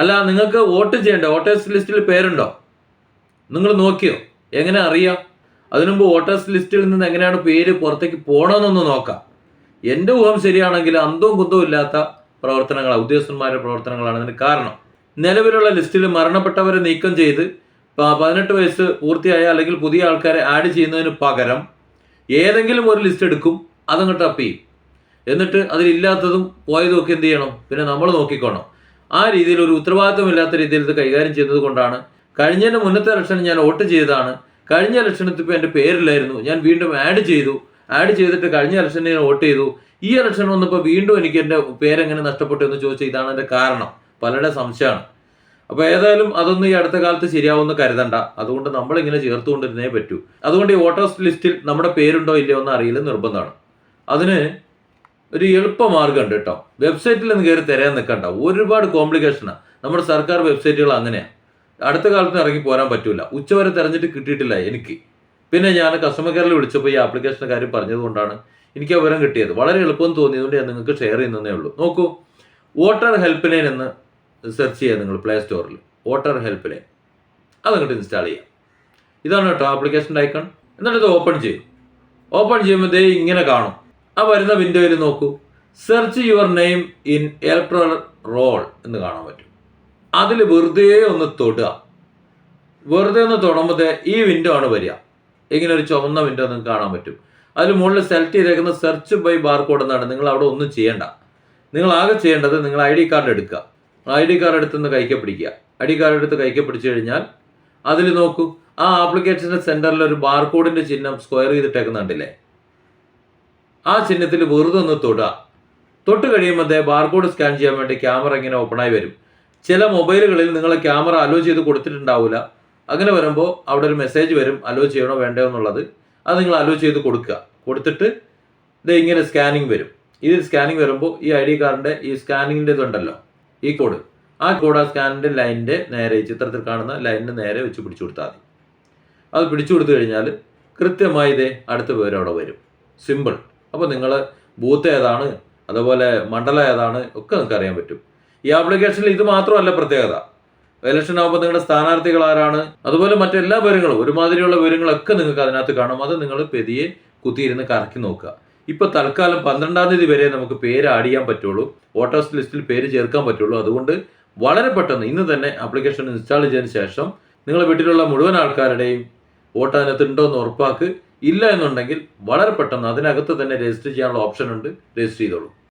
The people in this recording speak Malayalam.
അല്ല നിങ്ങൾക്ക് വോട്ട് ചെയ്യണ്ടേ? വോട്ടേഴ്സ് ലിസ്റ്റിൽ പേരുണ്ടോ? നിങ്ങൾ നോക്കിയോ? എങ്ങനെ അറിയാം? അതിനുമുമ്പ് വോട്ടേഴ്സ് ലിസ്റ്റിൽ നിന്ന് എങ്ങനെയാണ് പേര് പുറത്തേക്ക് പോകണമെന്നൊന്ന് നോക്കാം. എന്റെ ഊഹം ശരിയാണെങ്കിൽ അന്തവും കുന്തവും ഇല്ലാത്ത പ്രവർത്തനങ്ങളാണ് ഉദ്യോഗസ്ഥന്മാരുടെ പ്രവർത്തനങ്ങളാണ് അതിന് കാരണം. നിലവിലുള്ള ലിസ്റ്റിൽ മരണപ്പെട്ടവരെ നീക്കം ചെയ്ത് പതിനെട്ട് വയസ്സ് പൂർത്തിയായ അല്ലെങ്കിൽ പുതിയ ആൾക്കാരെ ആഡ് ചെയ്യുന്നതിന് പകരം ഏതെങ്കിലും ഒരു ലിസ്റ്റ് എടുക്കും അതങ്ങോട്ട് അപ്പ് ചെയ്യും. എന്നിട്ട് അതിലില്ലാത്തതും പോയതും ഒക്കെ എന്ത് ചെയ്യണം? പിന്നെ നമ്മൾ നോക്കിക്കോണം. ആ രീതിയിൽ ഒരു ഉത്തരവാദിത്വമില്ലാത്ത രീതിയിൽ ഇത് കൈകാര്യം ചെയ്തത് കൊണ്ടാണ്. കഴിഞ്ഞതിന്റെ മുന്നത്തെ ഇലക്ഷൻ ഞാൻ വോട്ട് ചെയ്തതാണ്. കഴിഞ്ഞ ഇലക്ഷനത്തിൽ ഇപ്പോൾ എന്റെ പേരില്ലായിരുന്നു. ഞാൻ വീണ്ടും ആഡ് ചെയ്തു. ആഡ് ചെയ്തിട്ട് കഴിഞ്ഞ ഇലക്ഷനിൽ ഞാൻ വോട്ട് ചെയ്തു. ഈ ഇലക്ഷൻ വന്നപ്പോൾ വീണ്ടും എനിക്ക് എന്റെ പേരെങ്ങനെ നഷ്ടപ്പെട്ടു എന്ന് ചോദിച്ചാൽ ഇതാണ് എന്റെ കാരണം. പലരുടെ സംശയമാണ്. അപ്പോൾ ഏതായാലും അതൊന്നും ഈ അടുത്ത കാലത്ത് ശരിയാവുമെന്ന് കരുതണ്ട. അതുകൊണ്ട് നമ്മളിങ്ങനെ ചേർത്തുകൊണ്ടിരുന്നേ പറ്റൂ. അതുകൊണ്ട് ഈ വോട്ടേഴ്സ് ലിസ്റ്റിൽ നമ്മുടെ പേരുണ്ടോ ഇല്ലയോ എന്ന് അറിയില്ല നിർബന്ധമാണ്. അതിന് ഒരു എളുപ്പ മാർഗം ഉണ്ട് കേട്ടോ. വെബ്സൈറ്റിൽ നിന്ന് കയറി തിരയാൻ നിൽക്കണ്ട. ഒരുപാട് കോംപ്ലിക്കേഷനാണ് നമ്മുടെ സർക്കാർ വെബ്സൈറ്റുകൾ അങ്ങനെയാണ് അടുത്ത കാലത്ത് ഇറങ്ങി പോരാൻ പറ്റൂല. ഉച്ചവരെ തെരഞ്ഞിട്ട് കിട്ടിയിട്ടില്ല എനിക്ക്. പിന്നെ ഞാൻ കസ്റ്റമർ കെയറിൽ വിളിച്ചപ്പോൾ ഈ ആപ്ലിക്കേഷന്റെ കാര്യം പറഞ്ഞതുകൊണ്ടാണ് എനിക്ക് വിവരം കിട്ടിയത്. വളരെ എളുപ്പം തോന്നിയതുകൊണ്ട് ഞാൻ നിങ്ങൾക്ക് ഷെയർ ചെയ്യുന്നതേ ഉള്ളൂ. നോക്കൂ. വോട്ടർ ഹെൽപ്പ് ലൈൻ എന്ന് സെർച്ച് ചെയ്യുക നിങ്ങൾ പ്ലേ സ്റ്റോറിൽ വോട്ടർ ഹെൽപ്പ് ലൈൻ അതങ്ങോട്ട് ഇൻസ്റ്റാൾ ചെയ്യാം. ഇതാണ് കേട്ടോ ആപ്ലിക്കേഷന്റെ ഐക്കൺ എന്നിട്ട് ഇത് ഓപ്പൺ ചെയ്യും. ഓപ്പൺ ചെയ്യുമ്പോൾ ദേ ഇങ്ങനെ കാണും. ആ വരുന്ന വിൻഡോയിൽ നോക്കൂ. Search your name in electoral roll എന്ന് കാണാൻ പറ്റും. അതിൽ വെറുതെ ഒന്ന് തൊടുക. വെറുതെ ഒന്ന് തൊടുമ്പോൾ ഈ വിൻഡോ ആണ് വരിക. ഇങ്ങനെ ഒരു ചുവന്ന വിൻഡോ നിങ്ങൾക്ക് കാണാൻ പറ്റും. അതിൽ മുകളിൽ സെലക്ട് ചെയ്തേക്കുന്ന സെർച്ച് ബൈ ബാർകോഡ് എന്നാണ്. നിങ്ങൾ അവിടെ ഒന്നും ചെയ്യേണ്ട. നിങ്ങൾ ആകെ ചെയ്യേണ്ടത് നിങ്ങൾ ഐ ഡി കാർഡ് എടുക്കുക. ഐ ഡി കാർഡ് എടുത്തുനിന്ന് കൈക്ക് പിടിക്കുക. ഐ ഡി കാർഡ് എടുത്ത് കൈക്ക് പിടിച്ചു കഴിഞ്ഞാൽ അതിൽ നോക്കൂ. ആ ആപ്ലിക്കേഷന്റെ സെന്ററിൽ ഒരു ബാർകോഡിന്റെ ചിഹ്നം സ്ക്വയർ ചെയ്തിട്ടേക്കുന്നുണ്ടല്ലേ? ആ ചിഹ്നത്തിൽ വെറുതെ ഒന്ന് തൊടുക തൊട്ട് കഴിയുമ്പോൾ ബാർകോഡ് സ്കാൻ ചെയ്യാൻ വേണ്ടി ക്യാമറ ഇങ്ങനെ ഓപ്പണായി വരും. ചില മൊബൈലുകളിൽ നിങ്ങൾ ക്യാമറ അലോ ചെയ്ത് കൊടുത്തിട്ടുണ്ടാവില്ല അങ്ങനെ വരുമ്പോൾ അവിടെ ഒരു മെസ്സേജ് വരും അലോ ചെയ്യണോ വേണ്ടോ എന്നുള്ളത്. അത് നിങ്ങൾ അലോ ചെയ്ത് കൊടുക്കുക. കൊടുത്തിട്ട് ഇത് ഇങ്ങനെ സ്കാനിങ് വരും. ഇതിൽ സ്കാനിങ് വരുമ്പോൾ ഈ ഐ ഡി കാർഡിന്റെ ഈ സ്കാനിങ്ങിന്റെ ഇതുണ്ടല്ലോ ഈ കോഡ് ആ കോഡ് ആ സ്കാനിന്റെ ലൈനിന്റെ നേരെ ചിത്രത്തിൽ കാണുന്ന ലൈനിന്റെ നേരെ വെച്ച് പിടിച്ചു കൊടുത്താൽ മതി. അത് പിടിച്ചു കൊടുത്തു കഴിഞ്ഞാൽ കൃത്യമായി ഇതേ അടുത്ത പേര് അവിടെ വരും. സിമ്പിൾ അപ്പോൾ നിങ്ങൾ ബൂത്ത് ഏതാണ്? അതുപോലെ മണ്ഡലം ഏതാണ്? ഒക്കെ നിങ്ങൾക്ക് അറിയാൻ പറ്റും. ഈ ആപ്ലിക്കേഷനിൽ ഇത് മാത്രമല്ല പ്രത്യേകത. ഇലക്ഷൻ ആകുമ്പോൾ നിങ്ങളുടെ സ്ഥാനാർത്ഥികൾ ആരാണ്? അതുപോലെ മറ്റെല്ലാ വിവരങ്ങളും ഒരുമാതിരിയുള്ള വിവരങ്ങളൊക്കെ നിങ്ങൾക്ക് അതിനകത്ത് കാണും. അത് നിങ്ങൾ പെതിയെ കുത്തിയിരുന്ന് കറക്കി നോക്കുക. ഇപ്പൊ തൽക്കാലം പന്ത്രണ്ടാം തീയതി വരെ നമുക്ക് പേര് ആഡ് ചെയ്യാൻ പറ്റുള്ളൂ. വോട്ടേഴ്സ് ലിസ്റ്റിൽ പേര് ചേർക്കാൻ പറ്റുള്ളൂ. അതുകൊണ്ട് വളരെ പെട്ടെന്ന് ഇന്ന് തന്നെ ആപ്ലിക്കേഷൻ ഇൻസ്റ്റാൾ ചെയ്തതിന് ശേഷം നിങ്ങളുടെ വീട്ടിലുള്ള മുഴുവൻ ആൾക്കാരുടെയും വോട്ട് അതിനകത്ത് ഉണ്ടോ എന്ന് ഉറപ്പാക്ക്. ഇല്ല എന്നുണ്ടെങ്കിൽ വളരെ പെട്ടെന്ന് അതിനകത്ത് തന്നെ രജിസ്റ്റർ ചെയ്യാനുള്ള ഓപ്ഷൻ ഉണ്ട് രജിസ്റ്റർ ചെയ്തോളൂ.